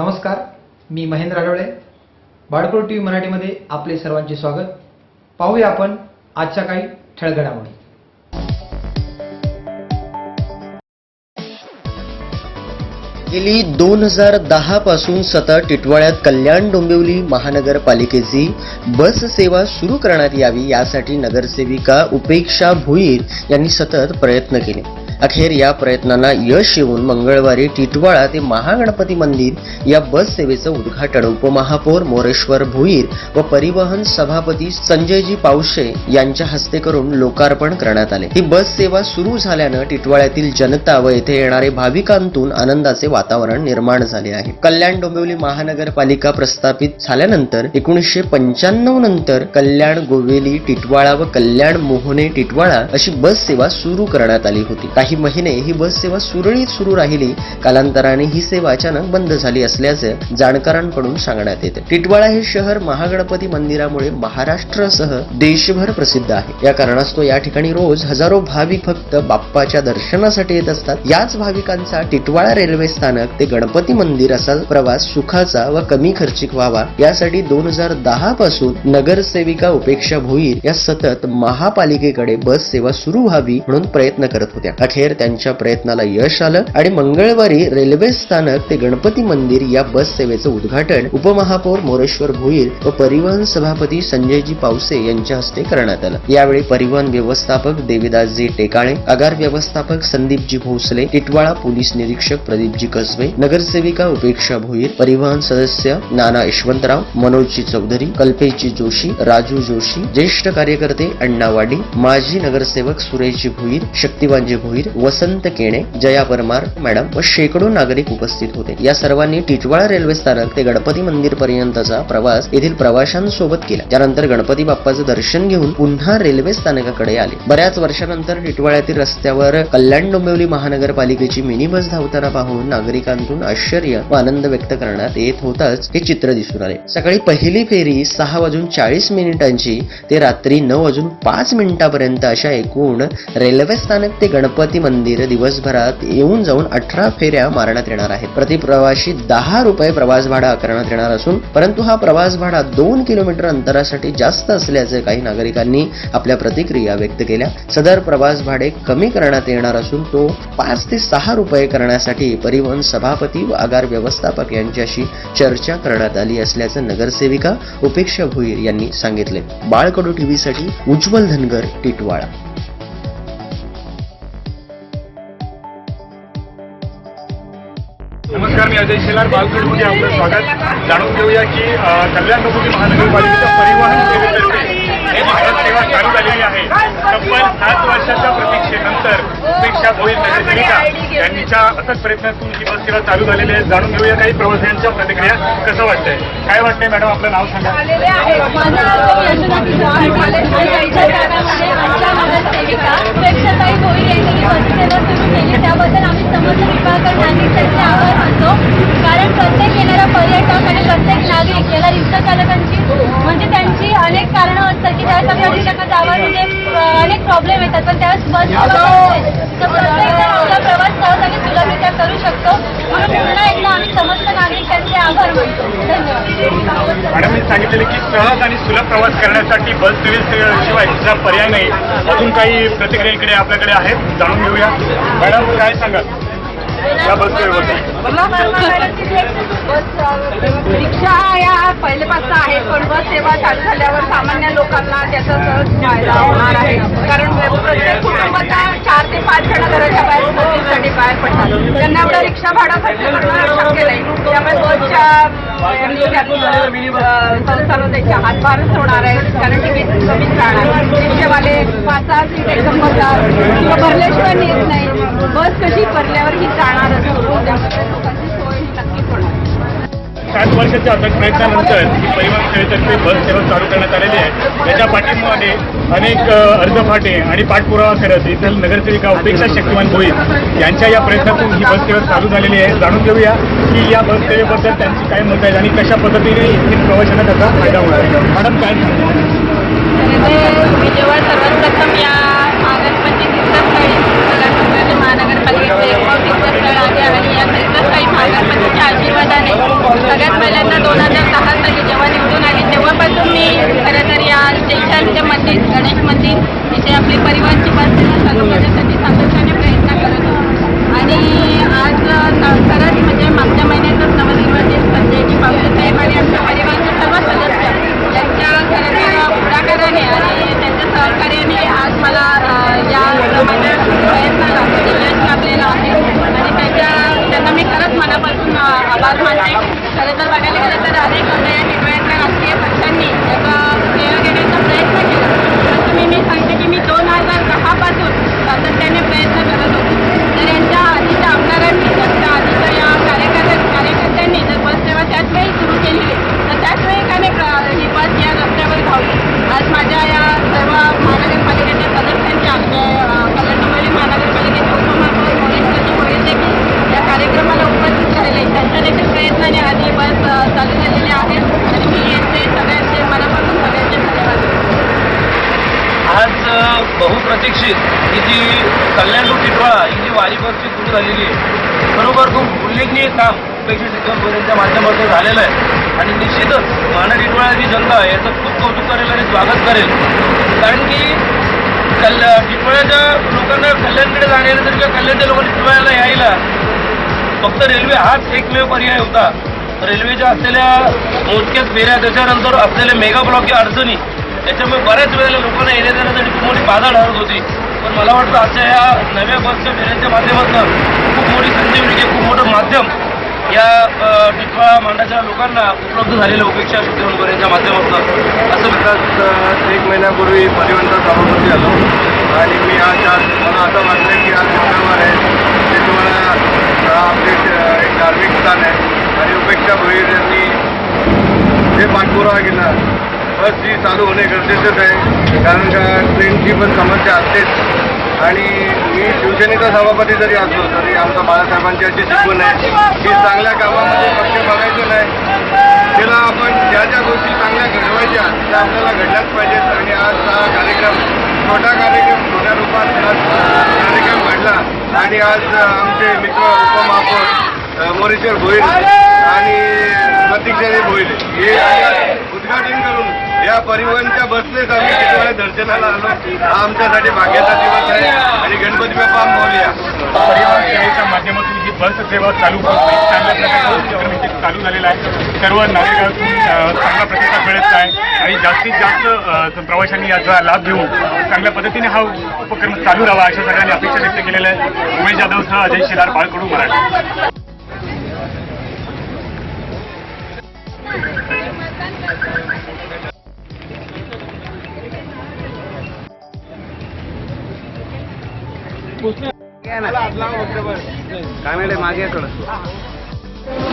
नमस्कार मी महेंद्र आढळे बाळकोळ टी व्ही मराठीमध्ये आपले सर्वांचे स्वागत. पाहूया आपण आजच्या काही ठळक घडामोडी गेली दोन हजार दहा पासून सतत टिटवाळ्यात कल्याण डोंबिवली महानगरपालिकेची बस सेवा सुरू करण्यात यावी यासाठी नगरसेविका उपेक्षा भुईर यांनी सतत प्रयत्न केले. अखेर या प्रयत्नांना यश येऊन मंगळवारी टिटवाळा ते महागणपती मंदिर या बस सेवेचं उद्घाटन. उपमहापौर मोरेश्वर भुईर व परिवहन सभापती संजयजी पावशे यांच्या हस्ते करून लोकार्पण करण्यात आले. ही बस सेवा सुरू झाल्यानं टिटवाळ्यातील जनता व येथे येणारे भाविकांतून आनंदाचे वातावरण निर्माण झाले आहे. कल्याण डोंबिवली महानगरपालिका प्रस्थापित झाल्यानंतर एकोणीसशे पंच्याण्णव नंतर कल्याण गोवेली टिटवाळा व कल्याण मोहने टिटवाळा अशी बस सेवा सुरू करण्यात आली होती. काही महिने ही बस सेवा सुरळीत सुरू राहिली. कालांतराने ही सेवा अचानक बंद झाली असल्याचे जाणकारांकडून सांगण्यात येते. टिटवाळा हे शहर महागणपती मंदिरामुळे महाराष्ट्रासह देशभर प्रसिद्ध आहे. या कारणास्तव या ठिकाणी रोज हजारो भाविक फक्त बाप्पाच्या दर्शनासाठी येत असतात. याच भाविकांचा टिटवाळा रेल्वे स्थानक ते गणपती मंदिर असा प्रवास सुखाचा व कमी खर्चिक व्हावा यासाठी दोन हजार दहा पासून नगरसेविका उपेक्षा भोईर या सतत महापालिकेकडे बस सेवा सुरू व्हावी म्हणून प्रयत्न करत होत्या. अखेर त्यांच्या प्रयत्नाला यश आलं आणि मंगळवारी रेल्वे स्थानक ते गणपती मंदिर या बस सेवेचं उद्घाटन उपमहापौर मोरेश्वर भोईर व परिवहन सभापती संजयजी पावसे यांच्या हस्ते करण्यात आलं. यावेळी परिवहन व्यवस्थापक देविदासजी टेकाळे आगार व्यवस्थापक संदीपजी भोसले टिटवाळा पोलीस निरीक्षक प्रदीपजी कसबे नगरसेविका उपेक्षा भोईर परिवहन सदस्य नाना यशवंतराव मनोजजी चौधरी कल्पेशजी जोशी राजू जोशी ज्येष्ठ कार्यकर्ते अण्णा वाडी माजी नगरसेवक सुरेशजी भोईर शक्तिवानजी भोईर वसंत केणे जया परमार मॅडम व शेकडो नागरिक उपस्थित होते. या सर्वांनी टिटवाळा रेल्वे स्थानक ते गणपती मंदिर पर्यंतचा प्रवास येथील प्रवाशांसोबत केला. त्यानंतर गणपती बाप्पाचं दर्शन घेऊन पुन्हा रेल्वे स्थानकाकडे आले. बऱ्याच वर्षानंतर टिटवाळ्यातील रस्त्यावर कल्याण डोंबिवली महानगरपालिकेची मिनी बस धावताना पाहून नागरिकांतून आश्चर्य व आनंद व्यक्त करण्यात येत होताच हे चित्र दिसून आले. सकाळी पहिली फेरी सहा वाजून चाळीस मिनिटांची ते रात्री नऊ वाजून पाच मिनिटापर्यंत अशा एकूण रेल्वे स्थानक ते गणपती मंदिर दिवसभरात येऊन जाऊन अठरा फेऱ्या मारण्यात येणार आहेत. प्रति प्रवाशी दहा रुपये प्रवास भाडा आकारण्यात येणार असून परंतु हा प्रवास भाडा दोन किलोमीटर अंतरासाठी जास्त असल्याचे काही नागरिकांनी आपल्या प्रतिक्रिया व्यक्त केल्या. सदर प्रवास भाडे कमी करण्यात येणार असून तो पाच ते सहा रुपये करण्यासाठी परिवहन सभापती व आगार व्यवस्थापक यांच्याशी चर्चा करण्यात आली असल्याचं नगरसेविका उपेक्षा भुईर यांनी सांगितले. बाळकडू टीव्हीसाठी उज्ज्वल धनगर टिटवाळा. नमस्कार मी अजय शेलार बालखेडमध्ये आपलं स्वागत. जाणून घेऊया की कल्याण डोंबिवली महानगरपालिकेच्या परिवहन सेवेतर्फे ही जी सेवा चालू झालेली आहे तब्बल सात वर्षाच्या प्रतीक्षेनंतर उपेक्षा भोईर नगरसेविका यांच्या अथक प्रयत्नातून ही बस सेवा चालू झालेली आहे. जाणून घेऊया काही प्रवाशांच्या प्रतिक्रिया. कसं वाटतंय? काय वाटतंय मॅडम? आपलं नाव सांगा. ही त्याबद्दल आम्ही समस्त विभागात नागरिक त्यांचे आभार मानतो. कारण प्रत्येक येणारा पर्यटक आणि प्रत्येक नागरिक याला रिक्षा चालकांची म्हणजे त्यांची अनेक कारणं असतात की त्यावेळेस आम्ही म्हणजे अं, अनेक प्रॉब्लेम येतात. पण त्यावेळेस बस सहज आणि सुलभ प्रवास करण्यासाठी बस सेवेशिवाय दुसरा पर्याय नाही. अजून काही प्रतिक्रिया इकडे आपल्याकडे आहेत जाणून घेऊया. मॅडम काय सांगाल? या बस सेवेबद्दल. रिक्षा या पहिल्यापासून आहेत पण बस सेवा चालू झाल्यावर सामान्य लोकांना त्याचा सहज फायदा होणार आहे. कारण प्रत्येक कुटुंबाचा चार ते पाच जण घराच्या बाहेर नोकरीसाठी बाहेर पडतात. त्यांना एवढं रिक्षा भाडं खर्च करणं शक्य नाही. त्यामुळे बसच्या संस्थानं त्यांच्या हातभारच होणार आहे कारण तिकीट कमीच राहणार रिक्षावाले पाच सहा सीट एकदम भरतात किंवा भरल्याशिवाय येत नाही बस कशी भरल्यावर ही जाणार वर्षाच्या अथक प्रयत्नानंतर ही परिवहन सेवेतर्फे बस सेवा चालू करण्यात आलेली आहे. त्याच्या पाठीमध्ये अनेक अर्ज फाटे आणि पाठपुरावा करत इथल नगरसेविका उपेक्षा शक्तिमान भोईर यांच्या या प्रयत्नातून ही बस सेवा चालू झालेली आहे. जाणून घेऊया की या बस सेवेबद्दल त्यांची काय मत आहेत आणि कशा पद्धतीने येथील प्रवाशांना त्याचा फायदा होणार आहे मॅडम काय सांगतो? मी जेव्हा सर्वात प्रथम या सगळ्यात पहिल्यांदा दोन हजार दहामध्ये जेव्हा निवडून आली तेव्हापासून मी खरं तर या स्टेशनच्या मध्ये गणेशमध्ये इथे आपली परिवारची परिस्थिती माझ्या या सर्व महानगरपालिकेच्या सदस्यांच्या आमच्या कल्याण महानगरपालिकेचे उपमहापौर मोरेश्वरजी गोयल देखील या कार्यक्रमाला उपस्थित राहिले. त्यांच्या देखील प्रयत्नाने आज बस चालू झालेली आहे. आणि मी यांचे सगळ्यांचे मनापासून सगळ्यांचे धन्यवाद. आज बहुप्रतीक्षित ही जी कल्याण टू टिटवाळा ही जी वारी बसची सुरू झालेली आहे बरोबर खूप उल्लेखनीय काम उपेक्षित शिक्षणच्या माध्यमातून झालेलं आहे. आणि निश्चितच माना टिटवाळ्याची जनता आहे याचं खूप कौतुक करेल आणि स्वागत करेल. कारण की कल्या टिटवाळ्याच्या लोकांना कल्याणकडे जाण्याला तरी किंवा कल्याणच्या लोकांनी टिटवाळ्याला यायला फक्त रेल्वे हाच एकमेव पर्याय होता. रेल्वेच्या असलेल्या मोजक्याच फेऱ्या त्याच्यानंतर असलेल्या मेगा ब्लॉकच्या अडचणी त्याच्यामुळे बऱ्याच वेळेला लोकांना येण्या जाण्यासाठी खूप मोठी बाधा ठरत होती. पण मला वाटतं आजच्या या नव्या बसच्या फेऱ्यांच्या माध्यमातून खूप मोठी संधी मिळते खूप मोठं माध्यम या टिटवा मांडाच्या लोकांना उपलब्ध झालेल्या उपेक्षा शुद्धीवर माध्यमातून असं विकास एक महिन्यापूर्वी परिवहनचा सभापती आलो आणि मी आज आज मला असं वाटलं की आज शुक्रवार आहे ते तुम्हाला आपले एक धार्मिक स्थान आहे. आणि उपेक्षा भोईर यांनी जे पाठपुरावा केला बस जी चालू होणे गरजेचंच आहे. कारण का ट्रेनची पण समस्या असतेच. आणि मी शिवसेनेचा सभापती जरी असलो तरी आमचा बाळासाहेबांची अशी शिकवण आहे की चांगल्या कामामध्ये पक्ष बघायचं नाही. त्याला आपण ज्या ज्या गोष्टी चांगल्या घडवायच्या त्या आपल्याला घडल्याच पाहिजेत. आणि आज हा कार्यक्रम छोटा कार्यक्रम छोट्या रूपात कार्यक्रम घडला. आणि आज आमचे मित्र उपमहापौर मोरेश्वर भोईर आणि प्रतीक्षाने भोईर हे उद्घाटन करून या परिवहनच्या बसनेच आम्ही टिटवाळ्या दर्शनाला आलो. हा आमच्यासाठी भाग्याचा दिवस आहे आणि गणपती बाप्पा बोलूया. परिवहन सेवेच्या माध्यमातून ही बस सेवा चालू चांगल्या प्रकारे चालू झालेला आहे. सर्व नागरिकांतून चांगला प्रतिसाद मिळत आहे. आणि जास्तीत जास्त प्रवाशांनी याचा लाभ घेऊन चांगल्या पद्धतीने हा उपक्रम चालू राहावा अशा सगळ्यांनी अपेक्षा व्यक्त केलेल्या आहे उमेश जाधव सह अजय शिलार बाळकडू मराठी. कानडे मागे थोडं